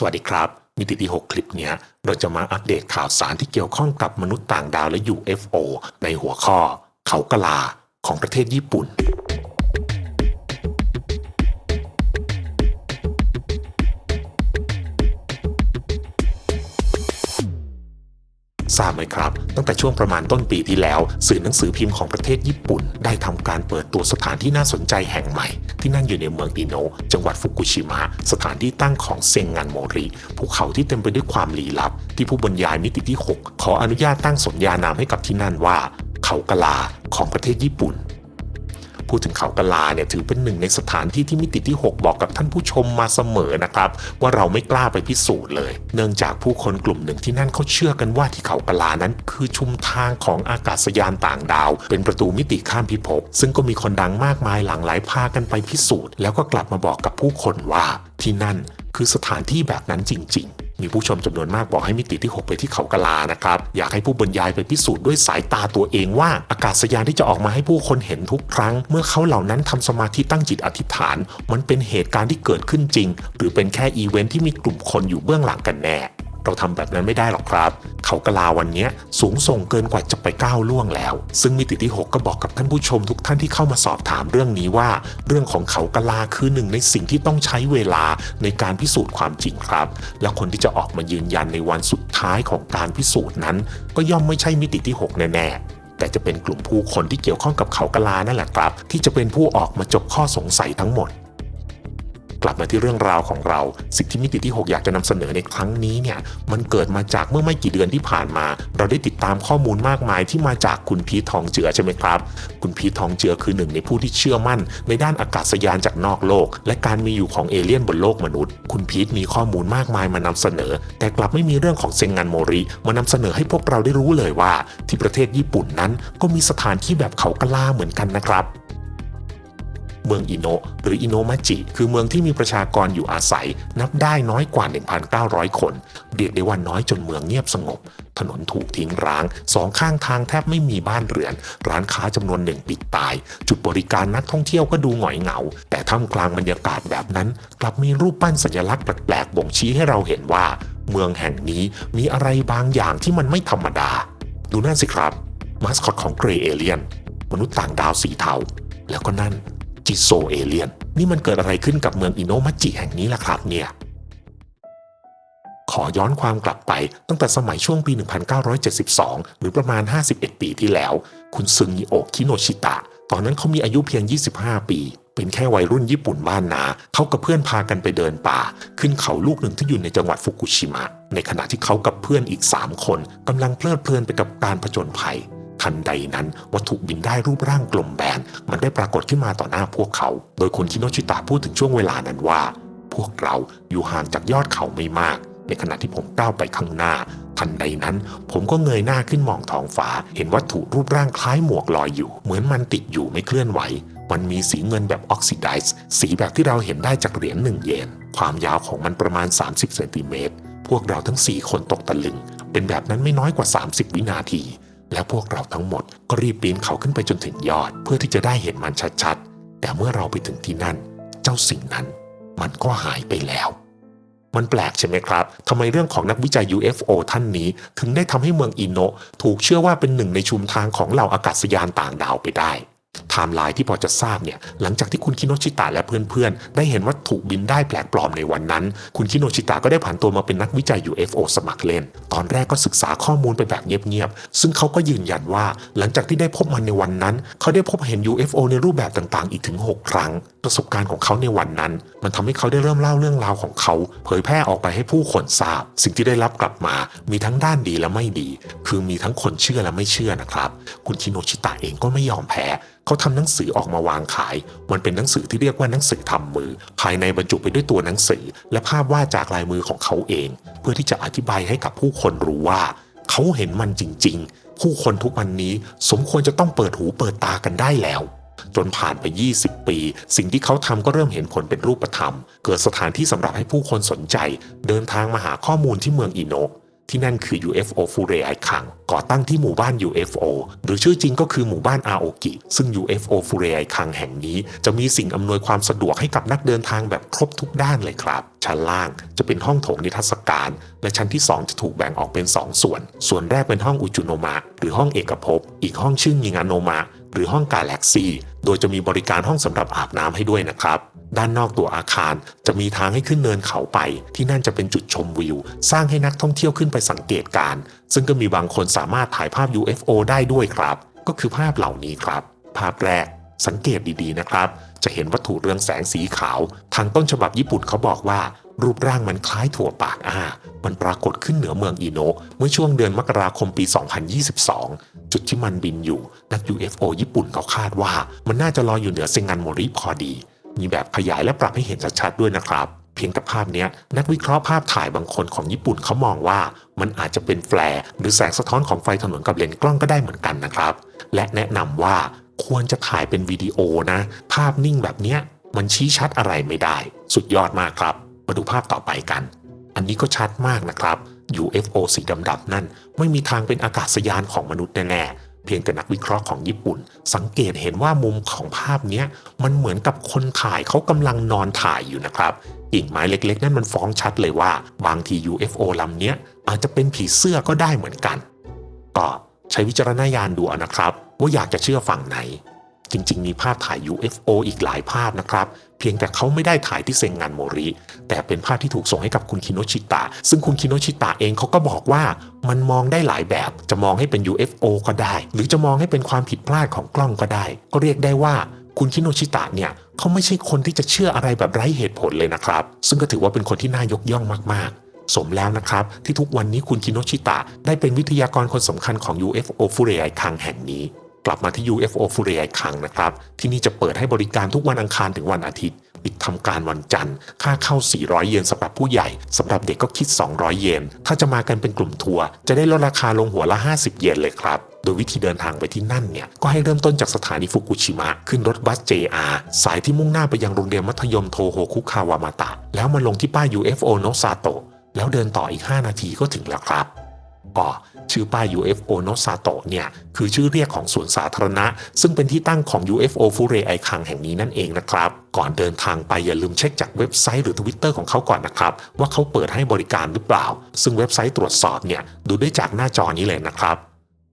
สวัสดีครับ มิติที่ 6 คลิปเนี้ย เราจะมาอัปเดตข่าวสารที่เกี่ยวข้องกับมนุษย์ต่างดาวและ UFO ในหัวข้อ เขากะลาของประเทศญี่ปุ่น ทราบไหมครับ ตั้งแต่ช่วงประมาณต้นปีที่แล้ว สื่อหนังสือพิมพ์ของประเทศญี่ปุ่น ได้ทำการเปิดตัวสถานที่น่าสนใจแห่งใหม่ ที่นั่งอยู่ในเมืองอิโนะจังหวัดฟุกุชิมะสถานที่ตั้งของเซงงานโมริภูเขาที่เต็มไปด้วยความลี้ลับ ที่ผู้บรรยายมิติที่ 6 ขออนุญาตตั้งสมญานามให้กับที่นั่นว่า เขากะลาของประเทศญี่ปุ่น พูดถึงเขากะลาเนี่ยถือเป็นหนึ่งในสถานที่ที่มิติที่ 6 บอกกับท่านผู้ชมมาเสมอนะครับ ว่าเราไม่กล้าไปพิสูจน์เลย เนื่องจากผู้คนกลุ่มหนึ่งที่นั่นเขาเชื่อกันว่าที่เขากะลานั้น คือชุมทางของอากาศยานต่างดาว เป็นประตูมิติข้ามพิภพซึ่งก็มีคนดังมากมายหลั่งไหลพากันไปพิสูจน์ แล้วก็กลับมาบอกกับผู้คนว่าที่นั่นคือสถานที่แบบนั้นจริง ๆ มีผู้ชมจำนวนมากบอกให้มิติที่ 6 ไปที่เขากะลานะครับ อยากให้ผู้บรรยายไปพิสูจน์ด้วยสายตาตัวเองว่า อากาศยานที่จะออกมาให้ผู้คนเห็นทุกครั้ง เมื่อเขาเหล่านั้นทำสมาธิตั้งจิตอธิษฐาน มันเป็นเหตุการณ์ที่เกิดขึ้นจริง หรือเป็นแค่อีเวนท์ที่มีกลุ่มคนอยู่เบื้องหลังกันแน่ เราทำแบบนั้นไม่ได้หรอกครับ เขากลาวันนี้สูงส่งเกินกว่าจะไปก้าวล่วงแล้ว ซึ่งมิติที่ 6 ก็บอกกับท่านผู้ชมทุกท่านที่เข้ามาสอบถามเรื่องนี้ว่า เรื่องของเขากลาคือหนึ่งในสิ่งที่ต้องใช้เวลาในการพิสูจน์ความจริงครับ และคนที่จะออกมายืนยันในวันสุดท้ายของการพิสูจน์นั้น ก็ย่อมไม่ใช่มิติที่ 6 แน่ๆแต่จะเป็นกลุ่มผู้คนที่เกี่ยวข้องกับเขากลานั่นแหละครับ ที่จะเป็นผู้ออกมาจบข้อสงสัยทั้งหมด กลับมาที่เรื่องราวของเรา สิ่งที่มิติที่ 6 อยากจะนำเสนอในครั้งนี้เนี่ยมันเกิดมาจากเมื่อไม่กี่เดือนที่ผ่านมา เราได้ติดตามข้อมูลมากมายที่มาจากคุณพีททองเจือใช่ไหมครับ คุณพีททองเจือคือหนึ่งในผู้ที่เชื่อมั่น ในด้านอากาศยานจากนอกโลก และการมีอยู่ของเอเลี่ยนบนโลกมนุษย์ คุณพีทมีข้อมูลมากมายมานำเสนอ แต่กลับไม่มีเรื่องของเซงงานโมริ มานำเสนอให้พวกเราได้รู้เลยว่า ที่ประเทศญี่ปุ่นนั้นก็มีสถานที่แบบเขากะลาเหมือนกันนะครับ เมืองอิโนะหรืออิโนมาจิ คือเมืองที่มีประชากรอยู่อาศัย นับได้น้อยกว่า 1,900 คน เรียกได้ว่าน้อยจนเมืองเงียบสงบ ถนนถูกทิ้งร้างสองข้างทางแทบไม่มีบ้านเรือน ร้านค้าจำนวนหนึ่งปิดตาย จุดบริการนักท่องเที่ยวก็ดูหงอยเหงา แต่ท่ามกลางบรรยากาศแบบนั้น กลับมีรูปปั้นสัญลักษณ์แปลกๆบ่งชี้ให้เราเห็นว่า เมืองแห่งนี้มีอะไรบางอย่างที่มันไม่ธรรมดา ดูนั่นสิครับมาสคอตของเกรย์เอเลียนมนุษย์ต่างดาวสีเทา แล้วก็นั่น จิโซเอเลียน นี่มันเกิดอะไรขึ้นกับเมืองอิโนมัจิแห่งนี้ล่ะครับเนี่ยขอย้อนความกลับไปตั้งแต่สมัยช่วงปี 1972 หรือประมาณ 51 ปีที่แล้ว คุณซึงยิโอคิโนชิตะ ตอนนั้นเขามีอายุเพียง 25 ปี เป็นแค่วัยรุ่นญี่ปุ่นบ้านนา เขากับเพื่อนพากันไปเดินป่า ขึ้นเขาลูกหนึ่งที่อยู่ในจังหวัดฟุกุชิมะ ในขณะที่เขากับเพื่อนอีก 3 คนกำลังเพลิดเพลินไปกับการผจญภัย ทันใดนั้น วัตถุบินได้รูปร่างกลมแบนมันได้ปรากฏขึ้นมาต่อหน้าพวกเขา โดยคุณคิโนชิตะพูดถึงช่วงเวลานั้นว่า พวกเราอยู่ห่างจากยอดเขาไม่มาก ในขณะที่ผมก้าวไปข้างหน้า ทันใดนั้น ผมก็เงยหน้าขึ้นมองท้องฟ้า เห็นวัตถุรูปร่างคล้ายหมวกลอยอยู่ เหมือนมันติดอยู่ไม่เคลื่อนไหวมันมีสีเงินแบบออกซิไดซ์สีแบบที่เราเห็นได้จากเหรียญหนึ่งเยน ความยาวของมันประมาณ 30เซนติเมตร พวกเราทั้ง 4 คนตกตะลึง เป็นแบบนั้นไม่น้อยกว่า 30 วินาที และพวกเราทั้งหมดก็รีบปีนเขาขึ้นไปจนถึงยอด เพื่อที่จะได้เห็นมันชัดๆ แต่เมื่อเราไปถึงที่นั่น เจ้าสิ่งนั้น มันก็หายไปแล้ว มันแปลกใช่ไหมครับทำไมเรื่องของนักวิจัย UFO ท่านนี้ ถึงได้ทำให้เมืองอินโนะถูกเชื่อว่าเป็นหนึ่งในชุมทางของเหล่าอากาศยานต่างดาวไปได้ ไทม์ไลน์ที่พอจะทราบเนี่ยหลังจากที่คุณคิโนชิตะและเพื่อนๆ ได้เห็นวัตถุบินได้แปลกปลอมในวันนั้น คุณคิโนชิตะก็ได้ผ่านตัวมาเป็นนักวิจัย UFO สมัครเล่น ตอนแรกก็ศึกษาข้อมูลไปแบบเงียบๆ ซึ่งเขาก็ยืนยันว่า หลังจากที่ได้พบมันในวันนั้น เขาได้พบเห็น UFO ในรูปแบบต่างๆ อีกถึง 6 ครั้ง ประสบการณ์ของเขาในวันนั้น มันทำให้เขาได้เริ่มเล่าเรื่องราวของเขา เผยแพร่ออกไปให้ผู้คนทราบ สิ่งที่ได้รับกลับมา มีทั้งด้านดีและไม่ดี คือมีทั้งคนเชื่อและไม่เชื่อนะครับ คุณคิโนชิตะเองก็ไม่ยอมแพ้เขาทำหนังสือออกมาวางขาย มันเป็นหนังสือที่เรียกว่าหนังสือทำมือ ภายในบรรจุไปด้วยตัวหนังสือ และภาพวาดจากลายมือของเขาเอง เพื่อที่จะอธิบายให้กับผู้คนรู้ว่า เขาเห็นมันจริง ๆ ผู้คนทุกวันนี้สมควรจะต้องเปิดหูเปิดตากันได้แล้วจนผ่านไป 20 ปี สิ่งที่เขาทำก็เริ่มเห็นผลเป็นรูปธรรม เกิดสถานที่สำหรับให้ผู้คนสนใจ เดินทางมาหาข้อมูลที่เมืองอิโนะ ที่นั่นคือ UFO ฟูเรไอคัง ก่อตั้งที่หมู่บ้าน UFO หรือชื่อจริงก็คือหมู่บ้านอาโอกิ ซึ่ง UFO ฟูเรไอคังแห่งนี้ จะมีสิ่งอำนวยความสะดวกให้กับนักเดินทางแบบครบทุกด้านเลยครับ ชั้นล่างจะเป็นห้องโถงนิทรรศการ และชั้นที่ 2 จะถูกแบ่งออกเป็น 2 ส่วน ส่วนแรกเป็นห้องอุจุโนมะ หรือห้องเอกภพ อีกห้องชื่องิงานโนมะ หรือห้องกาแล็กซีโดยจะมีบริการห้องสำหรับอาบน้ำให้ด้วยนะครับ ด้านนอกตัวอาคารจะมีทางให้ขึ้นเนินเขาไป ที่นั่นจะเป็นจุดชมวิว สร้างให้นักท่องเที่ยวขึ้นไปสังเกตการ ซึ่งก็มีบางคนสามารถถ่ายภาพ UFO ได้ด้วยครับ ก็คือภาพเหล่านี้ครับ ภาพแรกสังเกตดีๆนะครับ จะเห็นวัตถุเรืองแสงสีขาว ทางต้นฉบับญี่ปุ่นเขาบอกว่า รูปร่างมันคล้ายถั่วปากอ้ามันปรากฏขึ้นเหนือเมืองอิโนะเมื่อช่วงเดือนมกราคมปี 2022 จุดที่มันบินอยู่นัก UFO ญี่ปุ่นเขาคาดว่า มันน่าจะลอยอยู่เหนือเซงันโมริพอดี มีแบบขยายและปรับให้เห็นชัดๆด้วยนะครับ เพียงแต่ภาพนี้นักวิเคราะห์ภาพถ่ายบางคนของญี่ปุ่นเขามองว่า มันอาจจะเป็นแฟลร์หรือแสงสะท้อนของไฟถนนกับเลนส์กล้องก็ได้เหมือนกันนะครับ และแนะนำว่าควรจะถ่ายเป็นวิดีโอนะ ภาพนิ่งแบบนี้มันชี้ชัดอะไรไม่ได้ สุดยอดมากครับ มาดูภาพต่อไปกัน อันนี้ก็ชัดมากนะครับ UFO สีดำๆนั่น ไม่มีทางเป็นอากาศยานของมนุษย์แน่ๆ เพียงแต่นักวิเคราะห์ของญี่ปุ่น สังเกตเห็นว่ามุมของภาพนี้มันเหมือนกับคนถ่ายเขากำลังนอนถ่ายอยู่นะครับกิ่งไม้เล็กๆ นั่นมันฟ้องชัดเลยว่า บางที UFO ลำเนี้ยอาจจะเป็นผีเสื้อก็ได้เหมือนกัน ก็ใช้วิจารณญาณดูนะครับ ว่าอยากจะเชื่อฝั่งไหน จริง ๆ มีภาพถ่าย UFO อีกหลายภาพนะครับ เพียงแต่เขาไม่ได้ถ่ายที่เซงงานโมริ แต่เป็นภาพที่ถูกส่งให้กับคุณคิโนชิตะ ซึ่งคุณคิโนชิตะเองเขาก็บอกว่ามันมองได้หลายแบบ จะมองให้เป็น UFO ก็ได้ หรือจะมองให้เป็นความผิดพลาดของกล้องก็ได้ ก็เรียกได้ว่าคุณคิโนชิตะเนี่ยเขาไม่ใช่คนที่จะเชื่ออะไรแบบไร้เหตุผลเลยนะครับ ซึ่งก็ถือว่าเป็นคนที่น่ายกย่องมากๆสมแล้วนะครับ ที่ทุกวันนี้คุณคิโนชิตะ ได้เป็นวิทยากรคนสำคัญของ UFO ฟูเรไอคังแห่งนี้ กลับมาที่ UFO ฟูเรไอคังนะครับ ที่นี่จะเปิดให้บริการทุกวันอังคารถึงวันอาทิตย์ปิดทำการวันจันทร์ ค่าเข้า 400 เยนสำหรับผู้ใหญ่สำหรับเด็กก็คิด 200 เยน ถ้าจะมากันเป็นกลุ่มทัวร์จะได้ลดราคาลงหัวละ 50 เยนเลยครับ โดยวิธีเดินทางไปที่นั่นเนี่ย ก็ให้เริ่มต้นจากสถานีฟุกุชิมะ ขึ้นรถบัส JR สายที่มุ่งหน้าไปยังโรงเรียนมัธยมโทโฮคุคาวามาตะ แล้วมาลงที่ป้าย UFO โนซาโตะแล้วเดินต่ออีก 5 นาทีก็ถึงแล้วครับก็ ชื่อป้าย UFO โนซาโตะเนี่ยคือชื่อเรียกของสวนสาธารณะ ซึ่งเป็นที่ตั้งของ UFO ฟูเรไอคังแห่งนี้นั่นเองนะครับ ก่อนเดินทางไปอย่าลืมเช็คจากเว็บไซต์หรือทวิตเตอร์ของเขาก่อนนะครับ ว่าเขาเปิดให้บริการหรือเปล่า ซึ่งเว็บไซต์ตรวจสอบเนี่ยดูได้จากหน้าจอนี้เลยนะครับ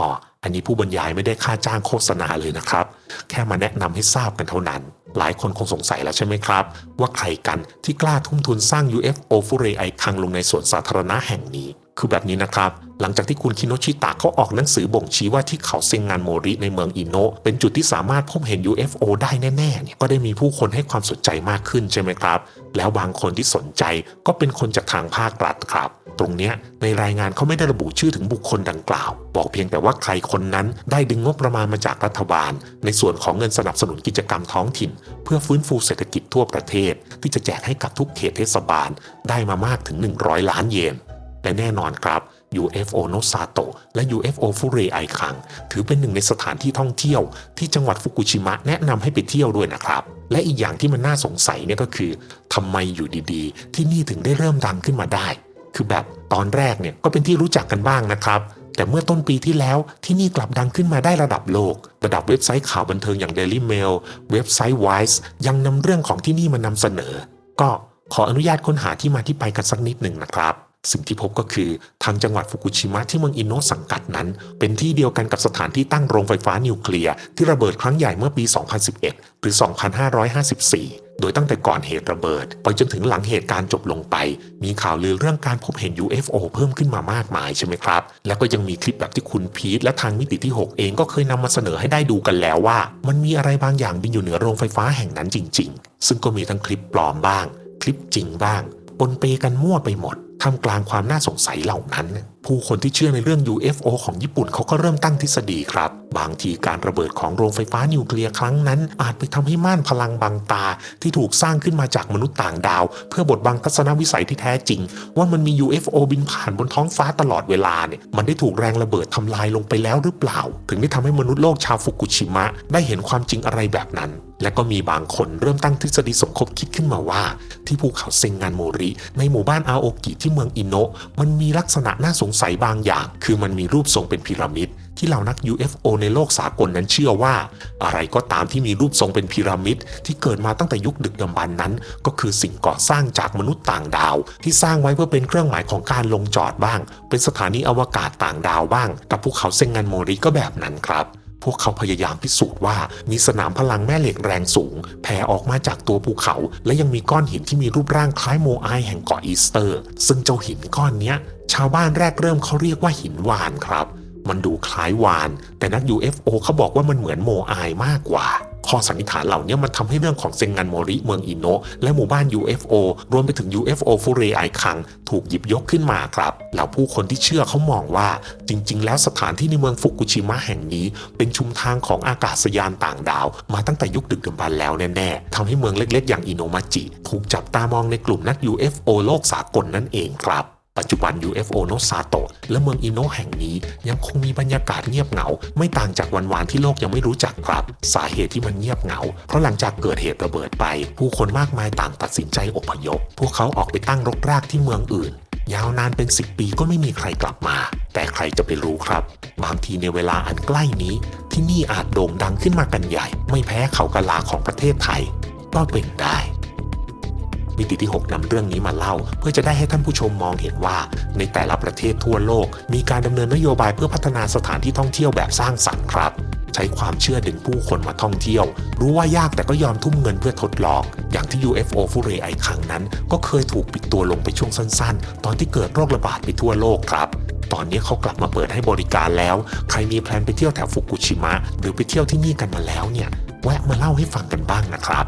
อ๋ออันนี้ผู้บรรยายไม่ได้ค่าจ้างโฆษณาเลยนะครับ แค่มาแนะนำให้ทราบกันเท่านั้นหลายคนคงสงสัยแล้วใช่ไหมครับ ว่าใครกันที่กล้าทุ่มทุนสร้าง UFO ฟูเรไอคังลงในสวนสาธารณะแห่งนี้ คือแบบนี้นะครับ หลังจากที่คุณคิโนชิตะเขาออกหนังสือบ่งชี้ว่าที่เขาเซงงานโมริในเมืองอิโนะเป็นจุดที่สามารถพบเห็น UFO ได้แน่ๆเนี่ยก็ได้มีผู้คนให้ความสนใจมากขึ้นใช่ไหมครับ แล้วบางคนที่สนใจก็เป็นคนจากทางภาครัฐครับ ตรงเนี้ยในรายงานเขาไม่ได้ระบุชื่อถึงบุคคลดังกล่าว บอกเพียงแต่ว่าใครคนนั้นได้ดึงงบประมาณมาจากรัฐบาล ในส่วนของเงินสนับสนุนกิจกรรมท้องถิ่น เพื่อฟื้นฟูเศรษฐกิจทั่วประเทศ ที่จะแจกให้กับทุกเขตเทศบาล ได้มามากถึง 100 ล้านเยน และแน่นอนครับ UFO โนซาโตะและ UFO ฟูเรไอคัง ถือเป็นหนึ่งในสถานที่ท่องเที่ยว ที่จังหวัดฟุกุชิมะแนะนำให้ไปเที่ยวด้วยนะครับ และอีกอย่างที่มันน่าสงสัยเนี่ยก็คือทำไมอยู่ดีๆ ที่นี่ถึงได้เริ่มดังขึ้นมาได้ คือแบบตอนแรกเนี่ยก็เป็นที่รู้จักกันบ้างนะครับแต่เมื่อต้นปีที่แล้วที่นี่กลับดังขึ้นมาได้ระดับโลก ระดับเว็บไซต์ข่าวบันเทิงอย่าง Daily Mail เว็บไซต์ Vice ยังนำเรื่องของที่นี่มานำเสนอ ก็ขออนุญาตค้นหาที่มาที่ไปกันสักนิดหนึ่งนะครับ สิ่งที่พบก็คือทางจังหวัดฟุกุชิมะที่เมืองอินโนสังกัดนั้น เป็นที่เดียวกันกับสถานที่ตั้งโรงไฟฟ้านิวเคลียร์ที่ระเบิดครั้งใหญ่เมื่อปี 2011 หรือ 2554 โดยตั้งแต่ก่อนเหตุระเบิด ไปจนถึงหลังเหตุการณ์จบลงไป มีข่าวลือเรื่องการพบเห็น UFO เพิ่มขึ้นมามากมายใช่ไหมครับ แล้วก็ยังมีคลิปแบบที่คุณพีทและทางมิติที่ 6 เองก็เคยนำมาเสนอให้ได้ดูกันแล้วว่า มันมีอะไรบางอย่างบินอยู่เหนือโรงไฟฟ้าแห่งนั้นจริง ๆ ซึ่งก็มีทั้งคลิปปลอมบ้าง คลิปจริงบ้างปนเปกันมั่วไปหมด ท่ามกลางความน่าสงสัยเหล่านั้น ผู้คนที่เชื่อในเรื่อง UFO ของญี่ปุ่นเขาก็เริ่มตั้งทฤษฎีครับ บางทีการระเบิดของโรงไฟฟ้านิวเคลียร์ครั้งนั้น อาจไปทำให้ม่านพลังบางตา ที่ถูกสร้างขึ้นมาจากมนุษย์ต่างดาว เพื่อบดบังทัศนวิสัยที่แท้จริง ว่ามันมี UFO บินผ่านบนท้องฟ้าตลอดเวลาเนี่ยมันได้ถูกแรงระเบิดทำลายลงไปแล้วหรือเปล่า ถึงได้ทำให้มนุษย์โลกชาวฟุกุชิมะ ได้เห็นความจริงอะไรแบบนั้นและก็มีบางคนเริ่มตั้งทฤษฎีสมคบคิดขึ้นมาว่า ที่ภูเขาเซงงานโมริ ในหมู่บ้านอาโอกิที่เมืองอินโนะมันมีลักษณะน่าสงสัยบางอย่าง คือมันมีรูปทรงเป็นพีระมิดที่เหล่านัก UFO ในโลกสากลนั้นเชื่อว่า อะไรก็ตามที่มีรูปทรงเป็นพีระมิดที่เกิดมาตั้งแต่ยุคดึกดำบรรนั้น ก็คือสิ่งก่อสร้างจากมนุษย์ต่างดาว ที่สร้างไว้เพื่อเป็นเครื่องหมายของการลงจอดบ้าง เป็นสถานีอวกาศต่างดาวบ้าง กับภูเขาเซงงันโมริก็แบบนั้นครับ พวกเขาพยายามพิสูจน์ว่ามีสนามพลังแม่เหล็กแรงสูง แผ่ออกมาจากตัวภูเขา และยังมีก้อนหินที่มีรูปร่างคล้ายโมไอแห่งเกาะอีสเตอร์ ซึ่งเจ้าหินก้อนนี้ชาวบ้านแรกเริ่มเขาเรียกว่าหินวานครับ มันดูคล้ายวาน แต่นัก UFO เขาบอกว่ามันเหมือนโมไอมากกว่า ข้อสันนิษฐานเหล่านี้มันทำให้เรื่องของเซงงันโมริเมืองอินโนและหมู่บ้าน UFO รวมไปถึง UFO ฟูเรไอคัง ถูกหยิบยกขึ้นมาครับแล้วผู้คนที่เชื่อเขามองว่า จริง ๆ แล้วสถานที่ในเมืองฟุกุชิมะแห่งนี้ เป็นชุมทางของอากาศยานต่างดาว มาตั้งแต่ยุคดึกดำบรรพ์แล้วแน่ๆทำให้เมืองเล็ก ๆ อย่างอินโนมาจิ ถูกจับตามองในกลุ่มนัก UFO โลกสากลนั่นเองครับ ปัจจุบัน UFO โนซาโตะและเมืองอิโนะแห่งนี้ยังคงมีบรรยากาศเงียบเหงา ไม่ต่างจากวันวานที่โลกยังไม่รู้จักครับ สาเหตุที่มันเงียบเหงา เพราะหลังจากเกิดเหตุระเบิดไป ผู้คนมากมายต่างตัดสินใจอพยพ พวกเขาออกไปตั้งรกรากที่เมืองอื่น ยาวนานเป็น 10 ปีก็ไม่มีใครกลับมา แต่ใครจะไปรู้ครับ บางทีในเวลาอันใกล้นี้ ที่นี่อาจโด่งดังขึ้นมากันใหญ่ ไม่แพ้เขากะลาของประเทศไทย ก็เป็นได้ มิติที่ 6นำเรื่องนี้มาเล่า เพื่อจะได้ให้ท่านผู้ชมมองเห็นว่า ในแต่ละประเทศทั่วโลก มีการดำเนินนโยบายเพื่อพัฒนาสถานที่ท่องเที่ยวแบบสร้างสรรค์ครับใช้ความเชื่อดึงผู้คนมาท่องเที่ยว รู้ว่ายากแต่ก็ยอมทุ่มเงินเพื่อทดลอง อย่างที่ UFO ฟูเรไอครั้งนั้น ก็เคยถูกปิดตัวลงไปช่วงสั้นๆ ตอนที่เกิดโรคระบาดไปทั่วโลกครับ ตอนนี้เขากลับมาเปิดให้บริการแล้ว ใครมีแพลนไปเที่ยวแถวฟุกุชิมะ หรือไปเที่ยวที่นี่กันมาแล้วเนี่ย แวะมาเล่าให้ฟังกันบ้างนะครับ